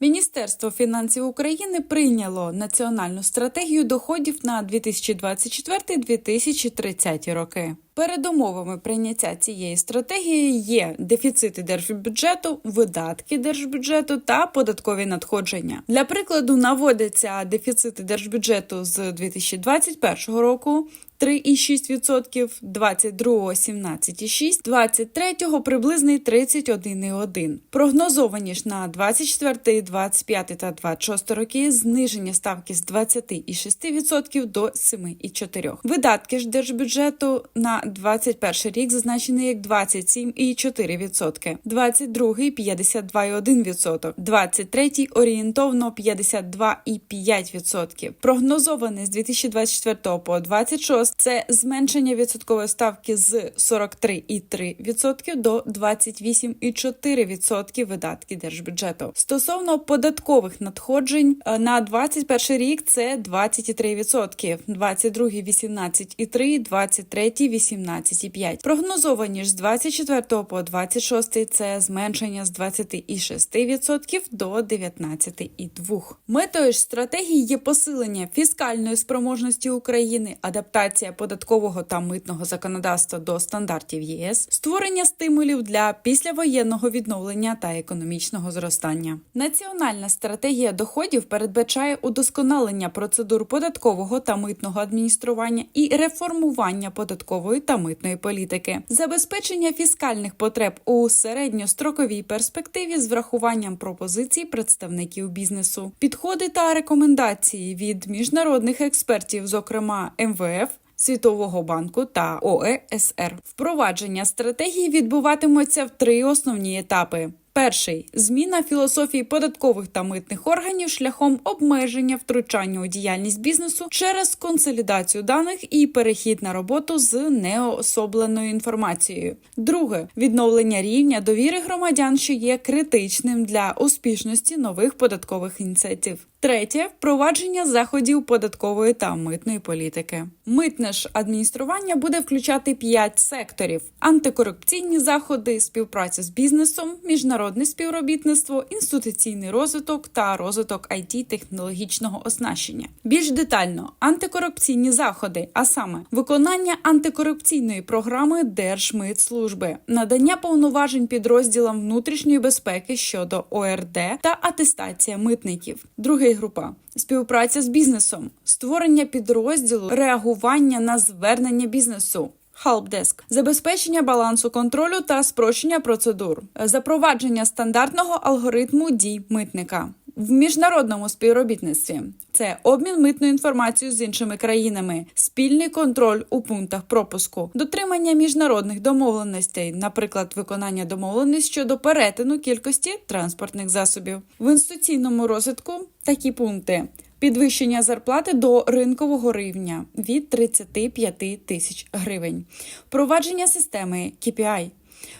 Міністерство фінансів України прийняло національну стратегію доходів на 2024-2030 роки. Передумовами прийняття цієї стратегії є дефіцити держбюджету, видатки держбюджету та податкові надходження. Для прикладу наводяться дефіцити держбюджету з 2021 року. 3,6%, 22-го 17,6%, 23-го приблизний 31,1%. Прогнозовані ж на 24, 25 та 26 роки зниження ставки з 26% до 7,4%. Видатки ж держбюджету на 21 рік зазначені як 27,4%, 22-й 52,1%, 23-й орієнтовно 52,5%. Прогнозований з 2024 по 26 це зменшення відсоткової ставки з 43,3% до 28,4% видатків держбюджету. Стосовно податкових надходжень е, на 21 рік це 20,3%, 22 18,3%, 23 18,5%. Прогнозовані ж з 24 по 26 це зменшення з 26% до 19,2%. Метою ж стратегії є посилення фіскальної спроможності України, адаптація податкового та митного законодавства до стандартів ЄС, створення стимулів для післявоєнного відновлення та економічного зростання. Національна стратегія доходів передбачає удосконалення процедур податкового та митного адміністрування і реформування податкової та митної політики, забезпечення фіскальних потреб у середньостроковій перспективі з врахуванням пропозицій представників бізнесу, підходи та рекомендації від міжнародних експертів, зокрема МВФ. Світового банку та ОЕСР впровадження стратегії відбуватимуться в три основні етапи. Перший зміна філософії податкових та митних органів шляхом обмеження втручання у діяльність бізнесу через консолідацію даних і перехід на роботу з неособленою інформацією. Друге відновлення рівня довіри громадян, що є критичним для успішності нових податкових ініціатив. Третє впровадження заходів податкової та митної політики. Митне ж адміністрування буде включати п'ять секторів: антикорупційні заходи, співпраця з бізнесом, міжнародне співробітництво, інституційний розвиток та розвиток it технологічного оснащення. Більш детально антикорупційні заходи, а саме виконання антикорупційної програми Держмитслужби, надання повноважень підрозділам внутрішньої безпеки щодо ОРД та атестація митників. Другий група. Співпраця з бізнесом, створення підрозділу, реагування на звернення бізнесу. Халпдеск, забезпечення балансу контролю та спрощення процедур, запровадження стандартного алгоритму дій митника в міжнародному співробітництві. Це обмін митною інформацією з іншими країнами, спільний контроль у пунктах пропуску, дотримання міжнародних домовленостей, наприклад, виконання домовленостей щодо перетину кількості транспортних засобів в інституційному розвитку. Такі пункти. Підвищення зарплати до ринкового рівня від 35 тисяч гривень, впровадження системи KPI,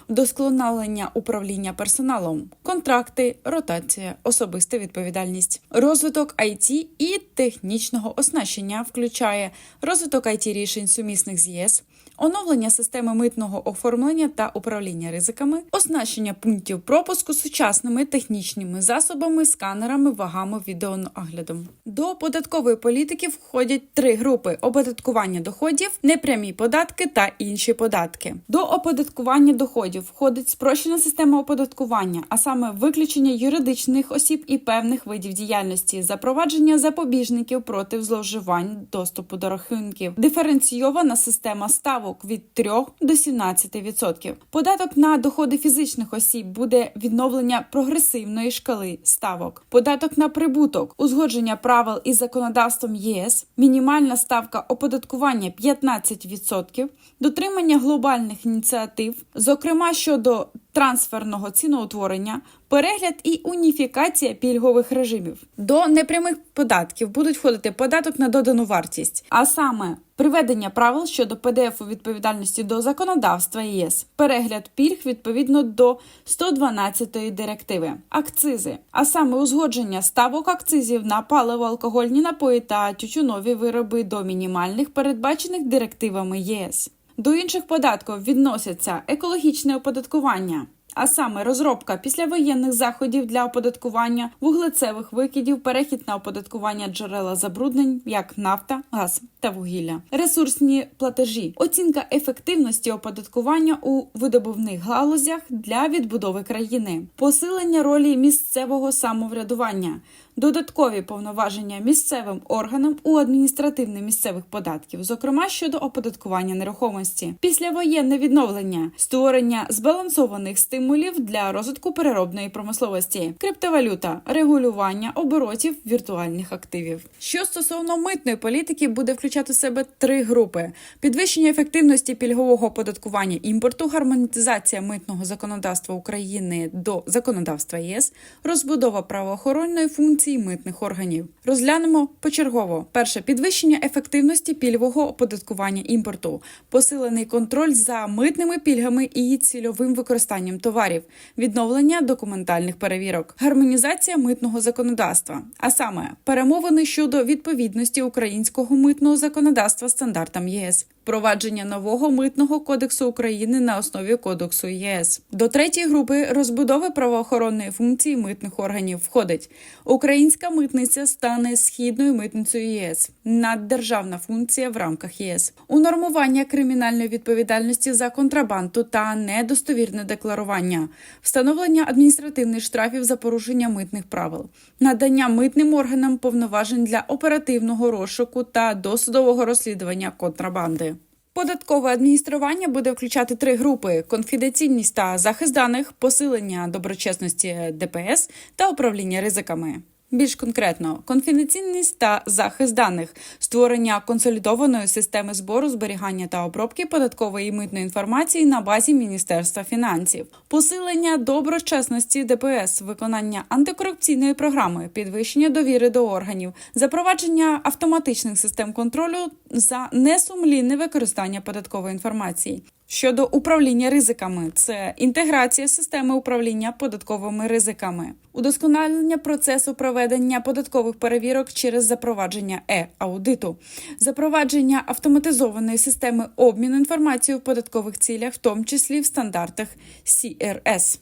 вдосконалення управління персоналом, контракти, ротація, особиста відповідальність, розвиток IT і технічного оснащення включає розвиток it рішень сумісних з ЄС. Оновлення системи митного оформлення та управління ризиками, оснащення пунктів пропуску сучасними технічними засобами, сканерами, вагами, відеооглядом. До податкової політики входять три групи: оподаткування доходів, непрямі податки та інші податки. До оподаткування доходів входить спрощена система оподаткування, а саме виключення юридичних осіб і певних видів діяльності, запровадження запобіжників проти зловживань доступу до рахунків, диференційована система ставок від 3 до 17%. Податок на доходи фізичних осіб буде відновлення прогресивної шкали ставок. Податок на прибуток, узгодження правил із законодавством ЄС, мінімальна ставка оподаткування 15%, дотримання глобальних ініціатив, зокрема щодо трансферного ціноутворення, перегляд і уніфікація пільгових режимів. До непрямих податків будуть входити податок на додану вартість, а саме приведення правил щодо ПДФ у відповідальності до законодавства ЄС, перегляд пільг відповідно до 112 директиви, акцизи, а саме узгодження ставок акцизів на паливо, алкогольні напої та тютюнові вироби до мінімальних передбачених директивами ЄС. До інших податків відносяться екологічне оподаткування, а саме розробка післявоєнних заходів для оподаткування вуглецевих викидів, перехід на оподаткування джерела забруднень, як нафта, газ та вугілля, ресурсні платежі, оцінка ефективності оподаткування у видобувних галузях для відбудови країни, посилення ролі місцевого самоврядування. Додаткові повноваження місцевим органам у адміністративних місцевих податків, зокрема щодо оподаткування нерухомості, післявоєнне відновлення, створення збалансованих стимулів для розвитку переробної промисловості, криптовалюта, регулювання оборотів віртуальних активів. Що стосовно митної політики, буде включати в себе три групи: підвищення ефективності пільгового оподаткування імпорту, гармонізація митного законодавства України до законодавства ЄС, розбудова правоохоронної функції митних органів. Розглянемо почергово. Перше підвищення ефективності пільгового оподаткування імпорту, посилений контроль за митними пільгами і цільовим використанням товарів, відновлення документальних перевірок, гармонізація митного законодавства, а саме перемовини щодо відповідності українського митного законодавства стандартам ЄС. Впровадження нового митного кодексу України на основі кодексу ЄС. До третьої групи розбудови правоохоронної функції митних органів входить. Українська митниця стане східною митницею ЄС, наддержавна функція в рамках ЄС, унормування кримінальної відповідальності за контрабанду та недостовірне декларування, встановлення адміністративних штрафів за порушення митних правил, надання митним органам повноважень для оперативного розшуку та досудового розслідування контрабанди. Податкове адміністрування буде включати три групи: конфіденційність та захист даних, посилення доброчесності ДПС та управління ризиками. Більш конкретно, конфіденційність та захист даних, створення консолідованої системи збору, зберігання та обробки податкової і митної інформації на базі Міністерства фінансів, посилення доброчесності ДПС, виконання антикорупційної програми, підвищення довіри до органів, запровадження автоматичних систем контролю за несумлінне використання податкової інформації. Щодо управління ризиками, це інтеграція системи управління податковими ризиками, удосконалення процесу проведення податкових перевірок через запровадження е-аудиту, запровадження автоматизованої системи обміну інформацією в податкових цілях, в тому числі в стандартах CRS.